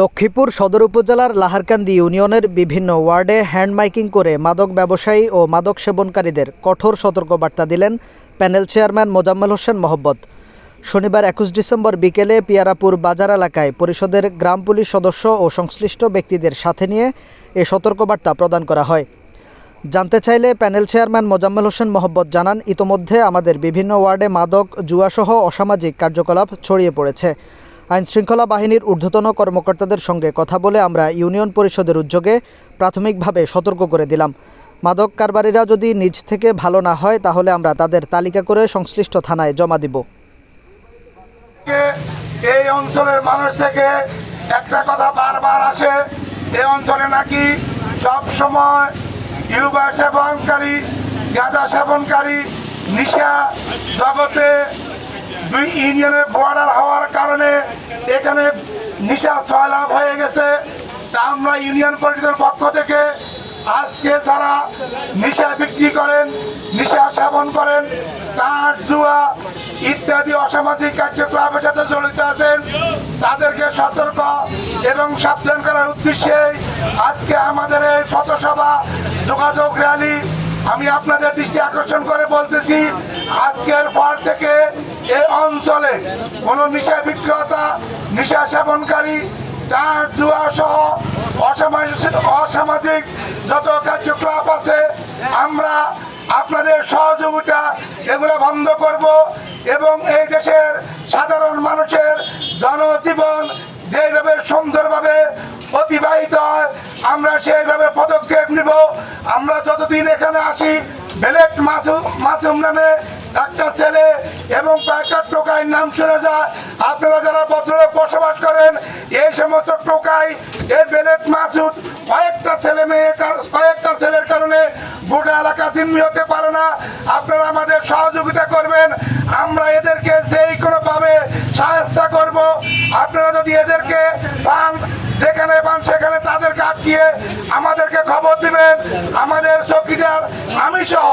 লক্ষ্মীপুর সদর উপজেলার লাহারকান্দি ইউনিয়নের বিভিন্ন ওয়ার্ডে হ্যান্ড মাইকিং করে মাদক ব্যবসায়ী ও মাদক সেবনকারীদের কঠোর সতর্কবার্তা দিলেন প্যানেল চেয়ারম্যান মোজাম্মেল হোসেন মোহব্বত। শনিবার একুশ ডিসেম্বর বিকেলে পিয়ারাপুর বাজার এলাকায় পরিষদের গ্রাম পুলিশ সদস্য ও সংশ্লিষ্ট ব্যক্তিদের সাথে নিয়ে এ সতর্কবার্তা প্রদান করা হয়। জানতে চাইলে প্যানেল চেয়ারম্যান মোজাম্মেল হোসেন মোহব্বত জানান, ইতোমধ্যে আমাদের বিভিন্ন ওয়ার্ডে মাদক, জুয়াসহ অসামাজিক কার্যকলাপ ছড়িয়ে পড়েছে। আইনশৃঙ্খলা বাহিনীর ঊর্ধ্বতন কর্মকর্তাদের সঙ্গে কথা বলে আমরা ইউনিয়ন পরিষদের উদ্যোগে প্রাথমিকভাবে সতর্ক করে দিলাম। মাদক কারবারিরা যদি নিজ থেকে ভালো না হয়, তাহলে আমরা তাদের তালিকা করে সংশ্লিষ্ট থানায় জমা দিব। এই অঞ্চলের মানুষ থেকে একটা কথা বারবার আসে এই অঞ্চলে নাকি সব সময় ইউবা সেবনকারী, গাঁজা সেবনকারী, নিশা জগতে দুই ইউনিয়নের বর্ডার হওয়ার কারণে এখানে নিশা ছয়লাভ হয়ে গেছে। তা আমরা ইউনিয়ন পরিষদের পক্ষ থেকে আজকে যারা নিশা বিক্রি করেন, নিশা সেবন করেন, কাঠ, জুয়া ইত্যাদি অসামাজিক কার্যকলাপের সাথে জড়িত আছেন, তাদেরকে সতর্ক এবং সাবধান করার উদ্দেশ্যে আজকে আমাদের এই পথসভা যোগাযোগ র্যালি আমি আপনাদের দৃষ্টি আকর্ষণ করে বলতেছি, আজকের পর থেকে এই অঞ্চলে কোনো নিশা বিক্রেতা, নিশা সেবনকারী তার সহ অসামাজিক অসামাজিক যত কার্যকলাপ আছে, আমরা আপনাদের সহযোগিতা এগুলো বন্ধ করব এবং এই দেশের সাধারণ মানুষের জনজীবন যেভাবে সুন্দরভাবে অতিবাহিত হয়, আমরা সেইভাবে পদক্ষেপ নিব। আমরা যতদিন এখানে আসি, বেলেট মাসুম মাসুম নামে একটা ছেলে এবং কয়েকটা টোকাই নাম শুনে যায়। আপনারা যারা ভদ্রলোক বসবাস করেন, এই সমস্ত টোকাই, এই বেলেট মাসুদ কয়েকটা ছেলে মেয়ে কয়েকটা ছেলের কারণে গোটা এলাকা জিম্মি হতে পারে না। আপনারা আমাদের সহযোগিতা করবেন। আমরা এদেরকে যেই কোনোভাবে সাহায্য করব, আপনারা যদি এদেরকে আটকিয়ে আমাদেরকে খবর দিবেন, আমাদের চৌকিদার আমি সহ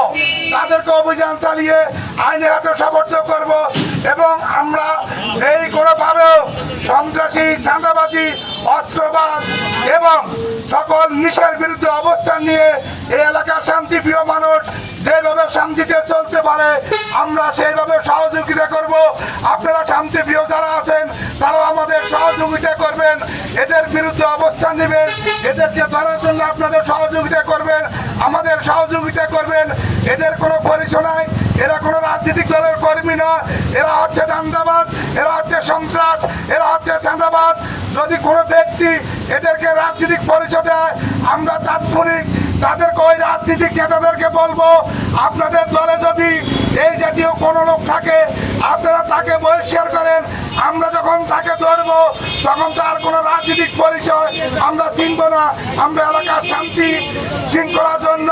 তাদেরকে অভিযান চালিয়ে আইনের হাতে সমর্থ করব এবং আমরা যেই কোনোভাবেও সন্ত্রাসী, চাঁদাবাজি, অস্ত্রবাদ এবং সকল নিশার বিরুদ্ধে অবস্থান নিয়ে এই এলাকার শান্তিপ্রিয় মানুষ যেভাবে শান্তিতে চলতে পারে, আমরা সেইভাবে সহযোগিতা করব। আপনারা শান্তিপ্রিয় যারা আছেন, তারাও আমাদের সহযোগিতা করবেন, এদের বিরুদ্ধে অবস্থান নেবেন, এদেরকে ধরার জন্য আপনাদের সহযোগিতা করবেন, আমাদের সহযোগিতা করবেন। এদের কোনো পরিচয় নাই, এরা কোনো রাজনৈতিক দলের কর্মী নয় এরা হচ্ছে চান্দাবাদ, এরা হচ্ছে সন্ত্রাস, এরা হচ্ছে চাঁদাবাদ যদি কোনো ব্যক্তি এদেরকে রাজনৈতিক পরিচয় দেয়, আমরা তাৎক্ষণিক তাদেরকে, ওই রাজনীতিক নেতাদেরকে বলব, আপনাদের দলে যদি এই জাতীয় কোনো লোক থাকে আপনারা তাকে বহিষ্কার করেন, আমরা যখন তাকে ধরবো, তখন তার কোনো রাজনৈতিক পরিচয় আমরা চিনব না। আমরা এলাকার শান্তি শৃঙ্খলার জন্য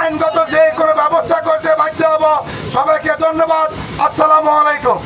আইনগত যে কোনো ব্যবস্থা করতে বাধ্য হব। সবাইকে ধন্যবাদ। আসসালামু আলাইকুম।